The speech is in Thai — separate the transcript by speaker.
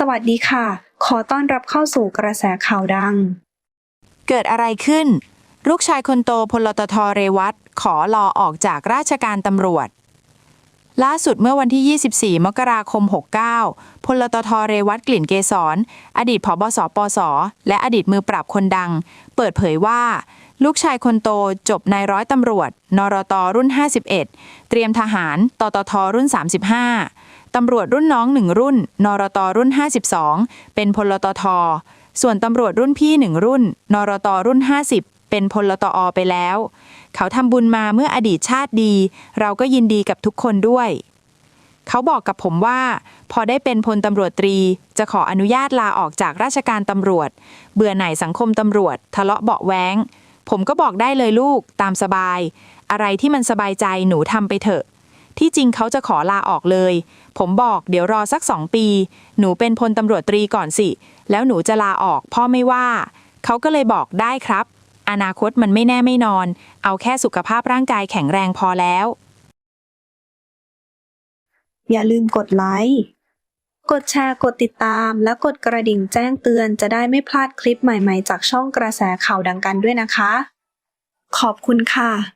Speaker 1: สวัสดีค่ะ ขอต้อนรับเข้าสู่กระแสข่าวดัง
Speaker 2: เกิดอะไรขึ้น ลูกชายคนโตพลตทเรวัตขอลอออกจากราชการตำรวจ ล่าสุดเมื่อวันที่ 24 มกราคม 69 พลตทเรวัตกลิ่นเกษรอดีตผบสปส และอดีตมือปราบคนดัง เปิดเผยว่าลูกชายคนโตจบนายร้อยตำรวจ นรตรุ่น 51 เตรียมทหาร ตตทรุ่น 35 ตำรวจรุ่นน้องหนึ่งรุ่น นรตรุ่น 52 เป็นพลตท ส่วนตำรวจรุ่นพี่หนึ่งรุ่น นรตรุ่น 50 เป็นพลตอไปแล้ว เขาทำบุญมาเมื่ออดีตชาติดี เราก็ยินดีกับทุกคนด้วย เขาบอกกับผมว่า พอได้เป็นพลตำรวจตรี จะขออนุญาตลาออกจากราชการตำรวจ เบื่อหน่ายสังคมตำรวจ ทะเลาะเบาแว้ง ผมก็บอกได้เลยลูกตามสบาย อะไรที่มันสบายใจหนูทำไปเถอะ ที่จริงเขาจะขอลาออกเลย ผมบอกเดี๋ยวรอสักสองปี หนูเป็นพลตำรวจตรีก่อนสิ แล้วหนูจะลาออก พ่อไม่ว่า เขาก็เลยบอกได้ครับ อนาคตมันไม่แน่ไม่นอน เอาแค่สุขภาพร่างกายแข็งแรงพอแล้ว
Speaker 1: อย่าลืมกดไลค์กดแชร์กดติดตาม และกดกระดิ่งแจ้งเตือนจะได้ไม่พลาดคลิปใหม่ๆ จากช่องกระแสข่าวดังกันด้วยนะคะ ขอบคุณค่ะ